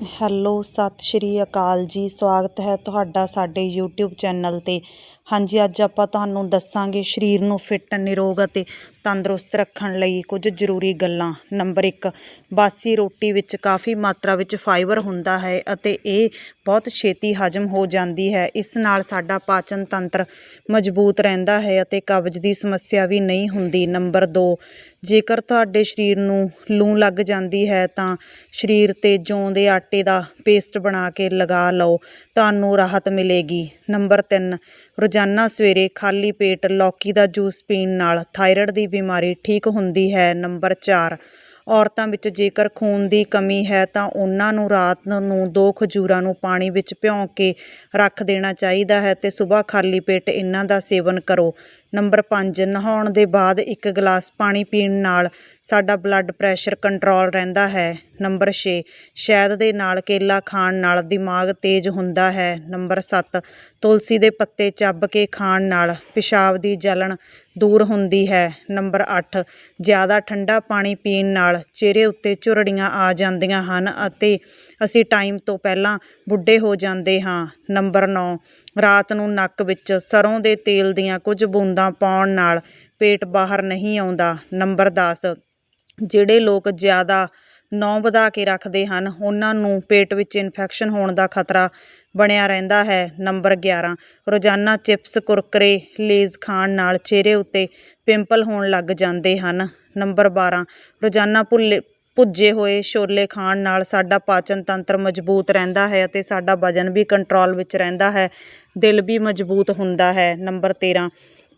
Hello, ਸਤਿ ਸ਼੍ਰੀ ਅਕਾਲ ਜੀ। ਸਵਾਗਤ ਹੈ ਤੁਹਾਡਾ ਸਾਡੇ YouTube ਚੈਨਲ ਤੇ। ਹਾਂਜੀ, ਅੱਜ ਆਪਾਂ ਤੁਹਾਨੂੰ ਦੱਸਾਂਗੇ ਸਰੀਰ ਨੂੰ ਫਿੱਟ ਨਿਰੋਗ ਅਤੇ ਤੰਦਰੁਸਤ ਰੱਖਣ ਲਈ ਕੁਝ ਜ਼ਰੂਰੀ ਗੱਲਾਂ। ਨੰਬਰ 1 ਬਾਸੀ ਰੋਟੀ ਵਿੱਚ ਕਾਫੀ ਮਾਤਰਾ ਵਿੱਚ ਫਾਈਬਰ ਹੁੰਦਾ ਹੈ ਅਤੇ ਇਹ ਬਹੁਤ ਛੇਤੀ ਹਜਮ ਹੋ ਜਾਂਦੀ ਹੈ। ਇਸ ਨਾਲ ਸਾਡਾ ਪਾਚਨ ਤੰਤਰ ਮਜ਼ਬੂਤ ਰਹਿੰਦਾ ਹੈ ਅਤੇ ਕਬਜ਼ ਦੀ ਸਮੱਸਿਆ ਵੀ ਨਹੀਂ ਹੁੰਦੀ। ਨੰਬਰ 2 ਜੇਕਰ ਤੁਹਾਡੇ ਸਰੀਰ ਨੂੰ ਲੂ ਲੱਗ ਜਾਂਦੀ ਹੈ ਤਾਂ ਸਰੀਰ ਤੇ ਜੌਂ ਦੇ ਆਟੇ ਦਾ ਪੇਸਟ ਬਣਾ ਕੇ ਲਗਾ ਲਓ। ਤੁਹਾਨੂੰ ਰਾਹਤ ਮਿਲੇਗੀ। ਨੰਬਰ 3 ਰੋਜ਼ਾਨਾ ਸਵੇਰੇ ਖਾਲੀ ਪੇਟ ਲੌਕੀ ਦਾ ਜੂਸ ਪੀਣ ਨਾਲ ਥਾਇਰਾਇਡ ਦੀ ਬਿਮਾਰੀ ਠੀਕ ਹੁੰਦੀ ਹੈ। ਨੰਬਰ 4 ਔਰਤਾਂ ਵਿੱਚ ਜੇਕਰ ਖੂਨ ਦੀ ਕਮੀ ਹੈ ਤਾਂ ਉਹਨਾਂ ਨੂੰ ਰਾਤ ਨੂੰ ਦੋ ਖਜੂਰਾਂ ਨੂੰ ਪਾਣੀ ਵਿੱਚ ਭਿਉਂ ਕੇ ਰੱਖ ਦੇਣਾ ਚਾਹੀਦਾ ਹੈ ਤੇ ਸਵੇਰ ਖਾਲੀ ਪੇਟ ਇਹਨਾਂ ਦਾ ਸੇਵਨ ਕਰੋ। ਨੰਬਰ 5 ਨਹਾਉਣ ਦੇ ਬਾਅਦ ਇੱਕ ਗਲਾਸ ਪਾਣੀ ਪੀਣ ਨਾਲ ਸਾਡਾ ਬਲੱਡ ਪ੍ਰੈਸ਼ਰ ਕੰਟਰੋਲ ਰਹਿੰਦਾ ਹੈ। ਨੰਬਰ 6 ਸ਼ਹਿਦ ਦੇ ਨਾਲ ਕੇਲਾ ਖਾਣ ਨਾਲ ਦਿਮਾਗ ਤੇਜ਼ ਹੁੰਦਾ ਹੈ। ਨੰਬਰ 7 ਤੁਲਸੀ ਦੇ ਪੱਤੇ ਚੱਬ ਕੇ ਖਾਣ ਨਾਲ ਪਿਸ਼ਾਬ ਦੀ ਜਲਣ ਦੂਰ ਹੁੰਦੀ ਹੈ। ਨੰਬਰ 8 ਜ਼ਿਆਦਾ ਠੰਡਾ ਪਾਣੀ ਪੀਣ ਨਾਲ ਚਿਹਰੇ ਉੱਤੇ ਝੁਰੜੀਆਂ ਆ ਜਾਂਦੀਆਂ ਹਨ ਅਤੇ ਅਸੀਂ ਟਾਈਮ ਤੋਂ ਪਹਿਲਾਂ ਬੁੱਢੇ ਹੋ ਜਾਂਦੇ ਹਾਂ। ਨੰਬਰ 9 ਰਾਤ ਨੂੰ ਨੱਕ ਵਿੱਚ ਸਰ੍ਹੋਂ ਦੇ ਤੇਲ ਦੀਆਂ ਕੁਝ ਬੂੰਦਾਂ ਪਾਉਣ ਨਾਲ ਪੇਟ ਬਾਹਰ ਨਹੀਂ ਆਉਂਦਾ। ਨੰਬਰ 10 ਜਿਹੜੇ ਲੋਕ ਜ਼ਿਆਦਾ ਨੌਂ ਵਧਾ ਕੇ ਰੱਖਦੇ ਹਨ, ਉਹਨਾਂ ਨੂੰ ਪੇਟ ਵਿੱਚ ਇਨਫੈਕਸ਼ਨ ਹੋਣ ਦਾ ਖਤਰਾ ਬਣਿਆ ਰਹਿੰਦਾ ਹੈ। ਨੰਬਰ 11 ਰੋਜ਼ਾਨਾ ਚਿਪਸ, ਕੁਰਕਰੇ, ਲੇਜ਼ ਖਾਣ ਨਾਲ ਚਿਹਰੇ ਉੱਤੇ ਪਿੰਪਲ ਹੋਣ ਲੱਗ ਜਾਂਦੇ ਹਨ। ਨੰਬਰ 12 ਰੋਜ਼ਾਨਾ ਭੁੱਲੇ ਭੁੱਜੇ ਹੋਏ ਛੋਲੇ ਖਾਣ ਨਾਲ ਸਾਡਾ ਪਾਚਨ ਤੰਤਰ ਮਜ਼ਬੂਤ ਰਹਿੰਦਾ ਹੈ ਅਤੇ ਸਾਡਾ ਵਜ਼ਨ ਵੀ ਕੰਟਰੋਲ ਵਿੱਚ ਰਹਿੰਦਾ ਹੈ, ਦਿਲ ਵੀ ਮਜ਼ਬੂਤ ਹੁੰਦਾ ਹੈ। ਨੰਬਰ 13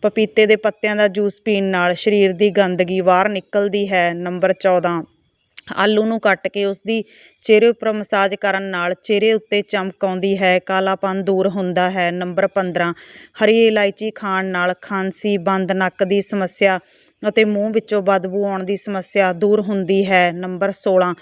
ਪਪੀਤੇ ਦੇ ਪੱਤਿਆਂ ਦਾ ਜੂਸ ਪੀਣ ਨਾਲ ਸਰੀਰ ਦੀ ਗੰਦਗੀ ਬਾਹਰ ਨਿਕਲਦੀ ਹੈ। ਨੰਬਰ 14 ਆਲੂ ਨੂੰ ਕੱਟ ਕੇ ਉਸ ਦੀ ਚਿਹਰੇ ਉੱਪਰ ਮਸਾਜ ਕਰਨ ਨਾਲ ਚਿਹਰੇ ਉੱਤੇ ਚਮਕ ਆਉਂਦੀ ਹੈ, ਕਾਲਾਪਨ ਦੂਰ ਹੁੰਦਾ ਹੈ। ਨੰਬਰ 15 ਹਰੀ ਇਲਾਇਚੀ ਖਾਣ ਨਾਲ ਖਾਂਸੀ, ਬੰਦ ਨੱਕ ਦੀ ਸਮੱਸਿਆ ਅਤੇ ਮੂੰਹ ਵਿੱਚੋਂ ਬਦਬੂ ਆਉਣ ਦੀ ਸਮੱਸਿਆ ਦੂਰ ਹੁੰਦੀ ਹੈ। ਨੰਬਰ 16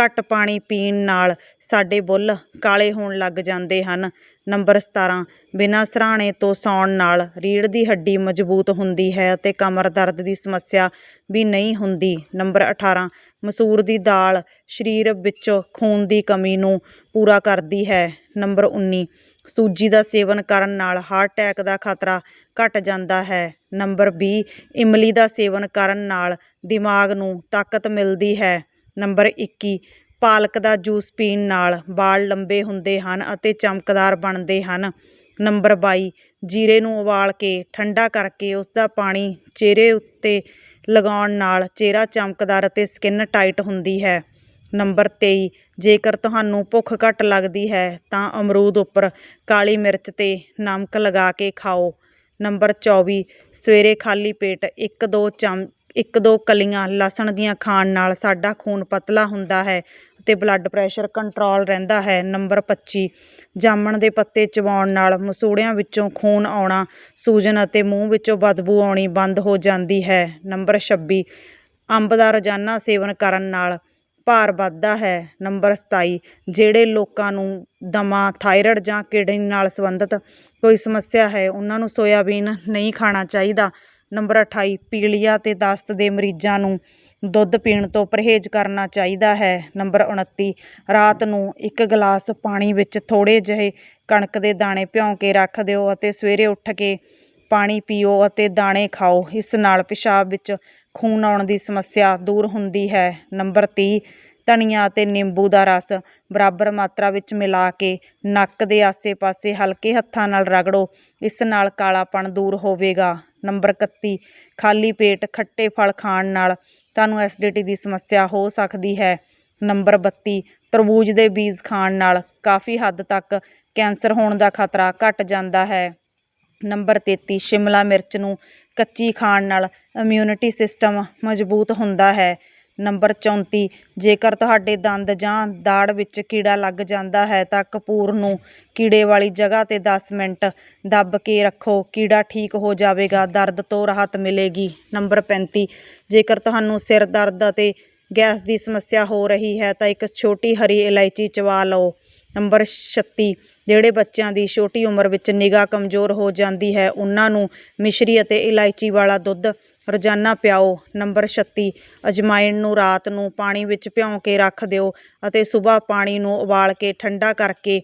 ਘੱਟ ਪਾਣੀ ਪੀਣ ਨਾਲ ਸਾਡੇ ਬੁੱਲ ਕਾਲੇ ਹੋਣ ਲੱਗ ਜਾਂਦੇ ਹਨ। ਨੰਬਰ 17 ਬਿਨਾਂ ਸਰਾਣੇ ਤੋਂ ਸੌਣ ਨਾਲ ਰੀੜ੍ਹ ਦੀ ਹੱਡੀ ਮਜ਼ਬੂਤ ਹੁੰਦੀ ਹੈ ਅਤੇ ਕਮਰ ਦਰਦ ਦੀ ਸਮੱਸਿਆ ਵੀ ਨਹੀਂ ਹੁੰਦੀ। ਨੰਬਰ 18 ਮਸੂਰ ਦੀ ਦਾਲ ਸਰੀਰ ਵਿੱਚੋਂ ਖੂਨ ਦੀ ਕਮੀ ਨੂੰ ਪੂਰਾ ਕਰਦੀ ਹੈ। ਨੰਬਰ 19 ਸੂਜੀ ਦਾ ਸੇਵਨ ਕਰਨ ਨਾਲ ਹਾਰਟ ਅਟੈਕ ਦਾ ਖਤਰਾ ਘਟ ਜਾਂਦਾ ਹੈ। ਨੰਬਰ 20 ਇਮਲੀ ਦਾ ਸੇਵਨ ਕਰਨ ਨਾਲ ਦਿਮਾਗ ਨੂੰ ਤਾਕਤ ਮਿਲਦੀ ਹੈ। ਨੰਬਰ 21 ਪਾਲਕ ਦਾ ਜੂਸ ਪੀਣ ਨਾਲ ਵਾਲ ਲੰਬੇ ਹੁੰਦੇ ਹਨ ਅਤੇ ਚਮਕਦਾਰ ਬਣਦੇ ਹਨ। ਨੰਬਰ 22 ਜੀਰੇ ਨੂੰ ਉਬਾਲ ਕੇ ਠੰਡਾ ਕਰਕੇ ਉਸ ਦਾ ਪਾਣੀ ਚਿਹਰੇ ਉੱਤੇ ਲਗਾਉਣ ਨਾਲ ਚਿਹਰਾ ਚਮਕਦਾਰ ਅਤੇ ਸਕਿਨ ਟਾਈਟ ਹੁੰਦੀ ਹੈ। ਨੰਬਰ 23 ਜੇਕਰ ਤੁਹਾਨੂੰ ਭੁੱਖ ਘੱਟ ਲੱਗਦੀ ਹੈ, ਤਾਂ ਅਮਰੂਦ ਉੱਪਰ ਕਾਲੀ ਮਿਰਚ ਤੇ ਨਮਕ ਲਗਾ ਕੇ ਖਾਓ। ਨੰਬਰ 24 ਸਵੇਰੇ ਖਾਲੀ ਪੇਟ 1-2 ਚਮ 1-2 ਕਲੀਆਂ ਲਸਣ ਦੀਆਂ ਖਾਣ ਨਾਲ ਸਾਡਾ ਖੂਨ ਪਤਲਾ ਹੁੰਦਾ ਹੈ ਅਤੇ ਬਲੱਡ ਪ੍ਰੈਸ਼ਰ ਕੰਟਰੋਲ ਰਹਿੰਦਾ ਹੈ। ਨੰਬਰ 25 ਜਾਮਣ ਦੇ ਪੱਤੇ ਚਬਾਉਣ ਨਾਲ ਮਸੂੜਿਆਂ ਵਿੱਚੋਂ ਖੂਨ ਆਉਣਾ, ਸੂਜਨ ਅਤੇ ਮੂੰਹ ਵਿੱਚੋਂ ਬਦਬੂ ਆਉਣੀ ਬੰਦ ਹੋ ਜਾਂਦੀ ਹੈ। ਨੰਬਰ 26 ਅੰਬ ਦਾ ਰੋਜ਼ਾਨਾ ਸੇਵਨ ਕਰਨ ਨਾਲ ਭਾਰ ਵੱਧਦਾ ਹੈ। ਨੰਬਰ 27 ਜਿਹੜੇ ਲੋਕਾਂ ਨੂੰ ਦਮਾ, ਥਾਇਰਾਇਡ ਜਾਂ ਕਿਡਨੀ ਨਾਲ ਸੰਬੰਧਿਤ ਕੋਈ ਸਮੱਸਿਆ ਹੈ, ਉਹਨਾਂ ਨੂੰ ਸੋਇਆਬੀਨ ਨਹੀਂ ਖਾਣਾ ਚਾਹੀਦਾ। ਨੰਬਰ 28 ਪੀਲੀਆ ਤੇ ਦਸਤ ਦੇ ਮਰੀਜ਼ਾਂ ਨੂੰ ਦੁੱਧ ਪੀਣ ਤੋਂ ਪਰਹੇਜ਼ ਕਰਨਾ ਚਾਹੀਦਾ ਹੈ। ਨੰਬਰ 29 ਰਾਤ ਨੂੰ ਇੱਕ ਗਲਾਸ ਪਾਣੀ ਵਿੱਚ ਥੋੜੇ ਜਿਹੇ ਕਣਕ ਦੇ ਦਾਣੇ ਭਿਉਂ ਕੇ ਰੱਖ ਦਿਓ ਅਤੇ ਸਵੇਰੇ ਉੱਠ ਕੇ ਪਾਣੀ ਪੀਓ ਅਤੇ ਦਾਣੇ ਖਾਓ। ਇਸ ਨਾਲ ਪਿਸ਼ਾਬ ਵਿੱਚ ਖੂਨ ਆਉਣ ਦੀ ਸਮੱਸਿਆ ਦੂਰ ਹੁੰਦੀ ਹੈ। ਨੰਬਰ 30 ਧਨੀਆ ਅਤੇ ਨਿੰਬੂ ਦਾ ਰਸ ਬਰਾਬਰ ਮਾਤਰਾ ਵਿੱਚ ਮਿਲਾ ਕੇ ਨੱਕ ਦੇ ਆਸੇ-ਪਾਸੇ ਹਲਕੇ ਹੱਥਾਂ ਨਾਲ ਰਗੜੋ, ਇਸ ਨਾਲ ਕਾਲਾਪਣ ਦੂਰ ਹੋਵੇਗਾ। ਨੰਬਰ 31 ਖਾਲੀ ਪੇਟ ਖੱਟੇ ਫਲ ਖਾਣ ਨਾਲ ਤੁਹਾਨੂੰ ਐਸਿਡਿਟੀ ਦੀ ਸਮੱਸਿਆ ਹੋ ਸਕਦੀ ਹੈ। ਨੰਬਰ 32 ਤਰਬੂਜ ਦੇ ਬੀਜ ਖਾਣ ਨਾਲ ਕਾਫੀ ਹੱਦ ਤੱਕ ਕੈਂਸਰ ਹੋਣ ਦਾ ਖਤਰਾ ਘਟ ਜਾਂਦਾ ਹੈ। ਨੰਬਰ 33 ਸ਼ਿਮਲਾ ਮਿਰਚ ਨੂੰ ਕੱਚੀ ਖਾਣ ਨਾਲ ਇਮਿਊਨਿਟੀ ਸਿਸਟਮ ਮਜ਼ਬੂਤ ਹੁੰਦਾ ਹੈ। ਨੰਬਰ 34 ਜੇਕਰ ਤੁਹਾਡੇ ਦੰਦ ਜਾਂ ਦਾੜ ਵਿੱਚ ਕੀੜਾ ਲੱਗ ਜਾਂਦਾ ਹੈ ਤਾਂ ਕਪੂਰ ਨੂੰ ਕੀੜੇ ਵਾਲੀ ਜਗ੍ਹਾ ਤੇ 10 ਮਿੰਟ ਦੱਬ ਕੇ ਰੱਖੋ। ਕੀੜਾ ਠੀਕ ਹੋ ਜਾਵੇਗਾ, ਦਰਦ ਤੋਂ ਰਾਹਤ ਮਿਲੇਗੀ। ਨੰਬਰ 35 ਜੇਕਰ ਤੁਹਾਨੂੰ ਸਿਰ ਦਰਦ ਅਤੇ ਗੈਸ ਦੀ ਸਮੱਸਿਆ ਹੋ ਰਹੀ ਹੈ ਤਾਂ ਇੱਕ ਛੋਟੀ ਹਰੀ ਇਲਾਇਚੀ ਚਵਾ ਲਓ। ਨੰਬਰ 36 ਜਿਹੜੇ ਬੱਚਿਆਂ ਦੀ ਛੋਟੀ ਉਮਰ ਵਿੱਚ ਨਿਗਾਹ ਕਮਜ਼ੋਰ ਹੋ ਜਾਂਦੀ ਹੈ, ਉਹਨਾਂ ਨੂੰ ਮਿਸ਼ਰੀ ਅਤੇ ਇਲਾਇਚੀ ਵਾਲਾ ਦੁੱਧ ਰੋਜ਼ਾਨਾ ਪਿਆਓ, ਨੰਬਰ 36 ਅਜਮਾਇਣ ਨੂੰ ਰਾਤ ਨੂੰ ਪਾਣੀ ਵਿੱਚ ਭਿਉਂ ਕੇ ਰੱਖ ਦਿਓ ਅਤੇ ਸਵੇਰ ਪਾਣੀ ਨੂੰ ਉਬਾਲ ਕੇ ਠੰਡਾ ਕਰਕੇ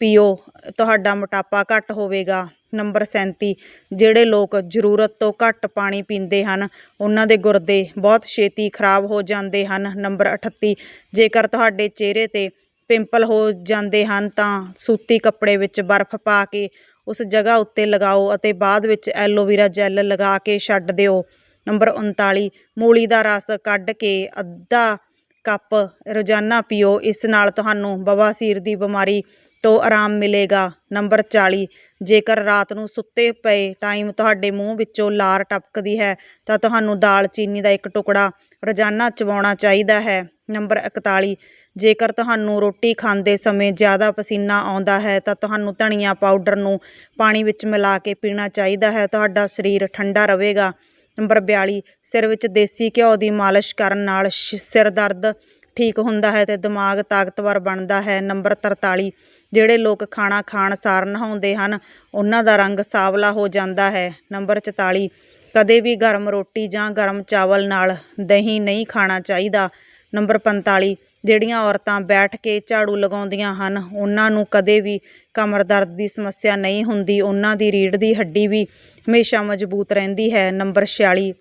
ਪੀਓ, ਤੁਹਾਡਾ ਮੋਟਾਪਾ ਘੱਟ ਹੋਵੇਗਾ। ਨੰਬਰ 37 ਜਿਹੜੇ ਲੋਕ ਜ਼ਰੂਰਤ ਤੋਂ ਘੱਟ ਪਾਣੀ ਪੀਂਦੇ ਹਨ, ਉਹਨਾਂ ਦੇ ਗੁਰਦੇ ਬਹੁਤ ਛੇਤੀ ਖਰਾਬ ਹੋ ਜਾਂਦੇ ਹਨ। ਨੰਬਰ 38 ਜੇਕਰ ਤੁਹਾਡੇ ਚਿਹਰੇ ਤੇ ਪਿੰਪਲ ਹੋ ਜਾਂਦੇ ਹਨ ਤਾਂ ਸੂਤੀ ਕੱਪੜੇ ਵਿੱਚ ਬਰਫ਼ ਪਾ ਕੇ ਉਸ ਜਗ੍ਹਾ ਉੱਤੇ ਲਗਾਓ ਅਤੇ ਬਾਅਦ ਵਿੱਚ ਐਲੋਵੇਰਾ ਜੈਲ ਲਗਾ ਕੇ ਛੱਡ ਦਿਓ। ਨੰਬਰ 39 ਮੂਲੀ ਦਾ ਰਸ ਕੱਢ ਕੇ ਅੱਧਾ ਕੱਪ ਰੋਜ਼ਾਨਾ ਪੀਓ। ਇਸ ਨਾਲ ਤੁਹਾਨੂੰ ਬਵਾਸੀਰ ਦੀ ਬਿਮਾਰੀ ਤੋਂ ਆਰਾਮ ਮਿਲੇਗਾ। ਨੰਬਰ 40 ਜੇਕਰ ਰਾਤ ਨੂੰ ਸੁੱਤੇ ਪਏ ਟਾਈਮ ਤੁਹਾਡੇ ਮੂੰਹ ਵਿੱਚੋਂ ਲਾਰ ਟਪਕਦੀ ਹੈ, ਤਾਂ ਤੁਹਾਨੂੰ ਦਾਲਚੀਨੀ ਦਾ ਇੱਕ ਟੁਕੜਾ ਰੋਜ਼ਾਨਾ ਚਬਾਉਣਾ ਚਾਹੀਦਾ ਹੈ। ਨੰਬਰ 41 ਜੇਕਰ ਤੁਹਾਨੂੰ ਰੋਟੀ ਖਾਂਦੇ ਸਮੇਂ ਜ਼ਿਆਦਾ ਪਸੀਨਾ ਆਉਂਦਾ ਹੈ, ਤਾਂ ਤੁਹਾਨੂੰ ਧਨੀਆ ਪਾਊਡਰ ਨੂੰ ਪਾਣੀ ਵਿੱਚ ਮਿਲਾ ਕੇ ਪੀਣਾ ਚਾਹੀਦਾ ਹੈ। ਤੁਹਾਡਾ ਸਰੀਰ ਠੰਡਾ ਰਹੇਗਾ। ਨੰਬਰ 42 ਸਿਰ ਵਿੱਚ ਦੇਸੀ ਘਿਓ ਦੀ ਮਾਲਿਸ਼ ਕਰਨ ਨਾਲ ਸ਼- ਸਿਰ ਦਰਦ ਠੀਕ ਹੁੰਦਾ ਹੈ ਤੇ ਦਿਮਾਗ ਤਾਕਤਵਰ ਬਣਦਾ ਹੈ। ਨੰਬਰ 43 ਜਿਹੜੇ ਲੋਕ ਖਾਣਾ ਖਾਣ ਸਾਰ ਨਹਾਉਂਦੇ ਹਨ, ਉਹਨਾਂ ਦਾ ਰੰਗ ਸਾਵਲਾ ਹੋ ਜਾਂਦਾ ਹੈ। ਨੰਬਰ 44 ਕਦੇ ਵੀ ਗਰਮ ਰੋਟੀ ਜਾਂ ਗਰਮ ਚਾਵਲ ਨਾਲ ਦਹੀਂ ਨਹੀਂ ਖਾਣਾ ਚਾਹੀਦਾ। ਨੰਬਰ 45 ਜਿਹੜੀਆਂ ਔਰਤਾਂ ਬੈਠ ਕੇ ਝਾੜੂ ਲਗਾਉਂਦੀਆਂ ਹਨ, ਉਹਨਾਂ ਨੂੰ ਕਦੇ ਵੀ ਕਮਰ ਦਰਦ ਦੀ ਸਮੱਸਿਆ ਨਹੀਂ ਹੁੰਦੀ। ਉਹਨਾਂ ਦੀ ਰੀੜ੍ਹ ਦੀ ਹੱਡੀ ਵੀ ਹਮੇਸ਼ਾ ਮਜ਼ਬੂਤ ਰਹਿੰਦੀ ਹੈ। ਨੰਬਰ 46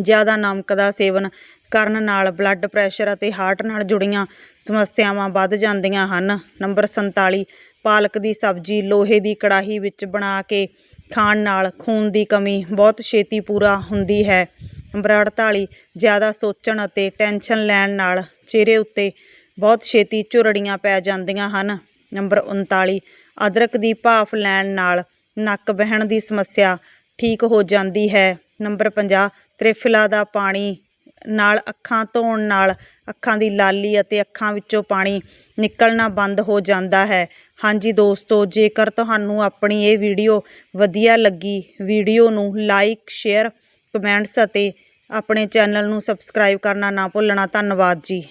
ਜ਼ਿਆਦਾ ਨਮਕ ਦਾ ਸੇਵਨ ਕਰਨ ਨਾਲ ਬਲੱਡ ਪ੍ਰੈਸ਼ਰ ਅਤੇ ਹਾਰਟ ਨਾਲ ਜੁੜੀਆਂ ਸਮੱਸਿਆਵਾਂ ਵੱਧ ਜਾਂਦੀਆਂ ਹਨ। ਨੰਬਰ 47 ਪਾਲਕ ਦੀ ਸਬਜ਼ੀ ਲੋਹੇ ਦੀ ਕੜਾਹੀ ਵਿੱਚ ਬਣਾ ਕੇ ਖਾਣ ਨਾਲ ਖੂਨ ਦੀ ਕਮੀ, ਬਹੁਤ ਛੇਤੀ ਪੂਰਾ ਹੁੰਦੀ ਹੈ। ਨੰਬਰ 48 ਜ਼ਿਆਦਾ ਸੋਚਣ ਅਤੇ ਟੈਨਸ਼ਨ ਲੈਣ ਨਾਲ ਚਿਹਰੇ ਉੱਤੇ ਬਹੁਤ ਛੇਤੀ ਝੁਰੜੀਆਂ ਪੈ ਜਾਂਦੀਆਂ ਹਨ। ਨੰਬਰ 39 ਅਦਰਕ ਦੀ ਭਾਫ਼ ਲੈਣ ਨਾਲ ਨੱਕ ਬਹਿਣ ਦੀ ਸਮੱਸਿਆ ਠੀਕ ਹੋ ਜਾਂਦੀ ਹੈ। ਨੰਬਰ 50 ਤ੍ਰਿਫਲਾ ਦਾ ਪਾਣੀ ਨਾਲ ਅੱਖਾਂ ਧੋਣ ਨਾਲ ਅੱਖਾਂ ਦੀ ਲਾਲੀ ਅਤੇ ਅੱਖਾਂ ਵਿੱਚੋਂ ਪਾਣੀ ਨਿਕਲਣਾ ਬੰਦ ਹੋ ਜਾਂਦਾ ਹੈ। ਹਾਂਜੀ ਦੋਸਤੋ, ਜੇਕਰ ਤੁਹਾਨੂੰ ਆਪਣੀ ਇਹ ਵੀਡੀਓ ਵਧੀਆ ਲੱਗੀ, ਵੀਡੀਓ ਨੂੰ ਲਾਈਕ ਸ਼ੇਅਰ ਕਮੈਂਟਸ ਅਤੇ ਆਪਣੇ ਚੈਨਲ ਨੂੰ ਸਬਸਕ੍ਰਾਈਬ ਕਰਨਾ ਨਾ ਭੁੱਲਣਾ। ਧੰਨਵਾਦ ਜੀ।